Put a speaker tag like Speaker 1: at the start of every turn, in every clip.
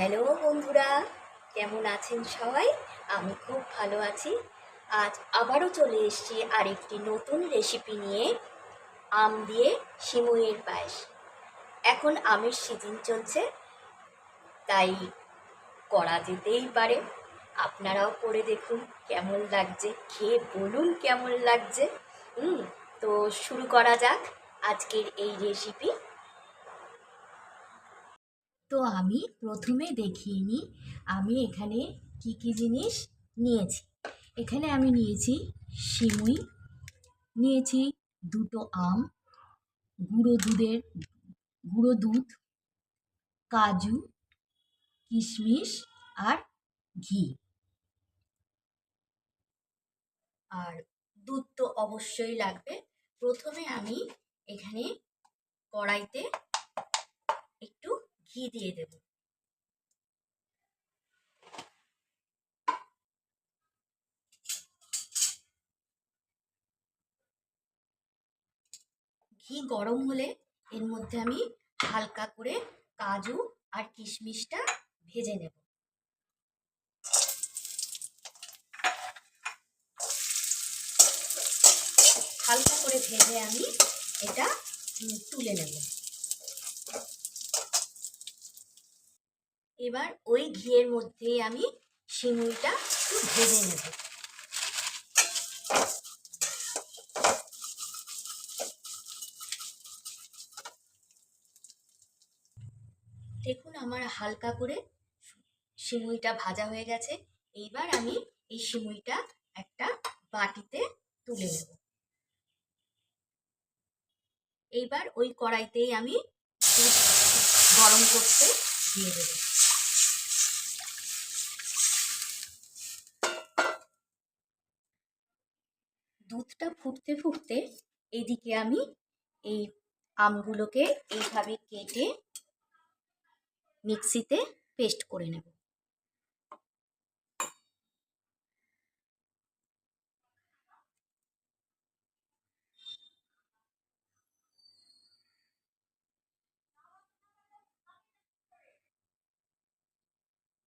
Speaker 1: Hello বন্ধুরা, কেমন আছেন সবাই? আমি খুব ভালো আছি। আজ আবারও চলে এসেছি আরেকটি নতুন রেসিপি নিয়ে, আম দিয়ে সিমুইয়ের পায়েস। এখন আমের সিজন চলছে, তাই করা যেতেই পারে। আপনারাও করে দেখুন কেমন লাগছে, খেয়ে বলুন কেমন লাগছে। হুম, তো শুরু করা যাক আজকের এই রেসিপি তো আমি প্রথমে দেখিয়ে নিই, আমি এখানে কি কি জিনিস নিয়েছি। এখানে আমি নিয়েছি সিমুই নিয়েছি দুটো আম, গুঁড়ো দুধের, গুঁড়ো দুধ, কাজু, কিশমিশ আর ঘি। আর দুধ তো অবশ্যই লাগবে। প্রথমে আমি এখানে কড়াইতে ঘি দিয়ে দেব ঘি গরম হলে এর মধ্যে আমি হালকা করে কাজু আর কিশমিশটা ভেজে নেব। হালকা করে ভেজে আমি এটা তুলে নেব। এবার ওই ঘিয়ের মধ্যেই আমি শিমুইটা একটু ভেজে নেব। দেখুন আমার হালকা করে শিমুইটা ভাজা হয়ে গেছে। এইবার আমি এই শিমুইটা একটা বাটিতে তুলে নেব। এইবার ওই কড়াইতেই আমি গরম করতে দিয়ে দেবো। দুধটা ফুটতে ফুটতে এদিকে আমি এই আমগুলোকে এইভাবে কেটে মিক্সিতে পেস্ট করে নেব।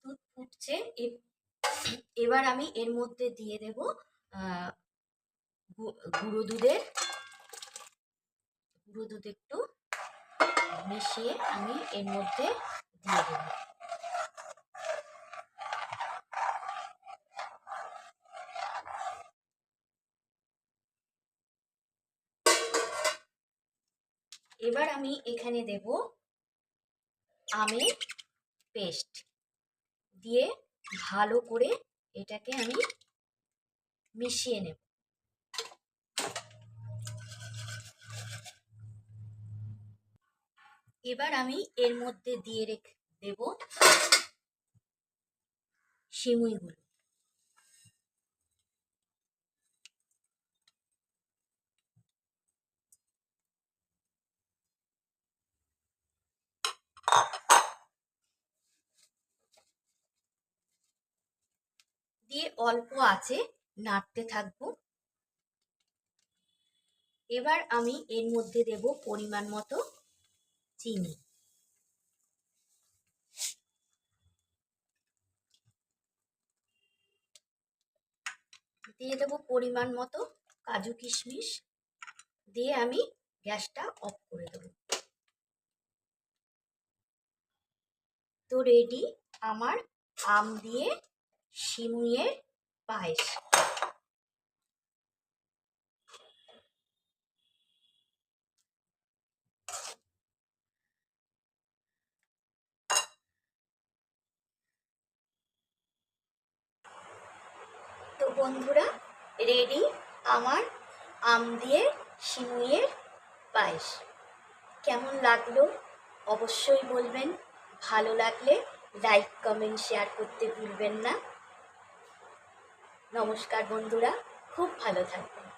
Speaker 1: দুধ ফুটছে এবার আমি এর মধ্যে দিয়ে দেব গুঁড়ো দুধের, গুঁড়ো দুধ একটু মিশিয়ে আমি এর মধ্যে দিয়ে দেব। এবার আমি এখানে দেব আমের পেস্ট। দিয়ে ভালো করে এটাকে আমি মিশিয়ে নেব। এবার আমি এর মধ্যে দিয়ে রেখে, দেব সিমুইগুলো দিয়ে অল্প আছে, নাড়তে থাকব। এবার আমি এর মধ্যে দেব পরিমাণ মতো চিনি দিয়ে দেবো পরিমাণ মতো কাজু কিশমিশ। দিয়ে আমি গ্যাসটা অফ করে দেবো। তো রেডি আমার আম দিয়ে শিমুইয়ের পায়েস তো বন্ধুরা, রেডি, আমার আম দিয়ে শিমুইয়ের পায়েস। কেমন লাগল? অবশ্যই বলবেন। ভালো লাগলে লাইক কমেন্ট শেয়ার করতে ভুলবেন না। নমস্কার বন্ধুরা, খুব ভালো থাকবেন।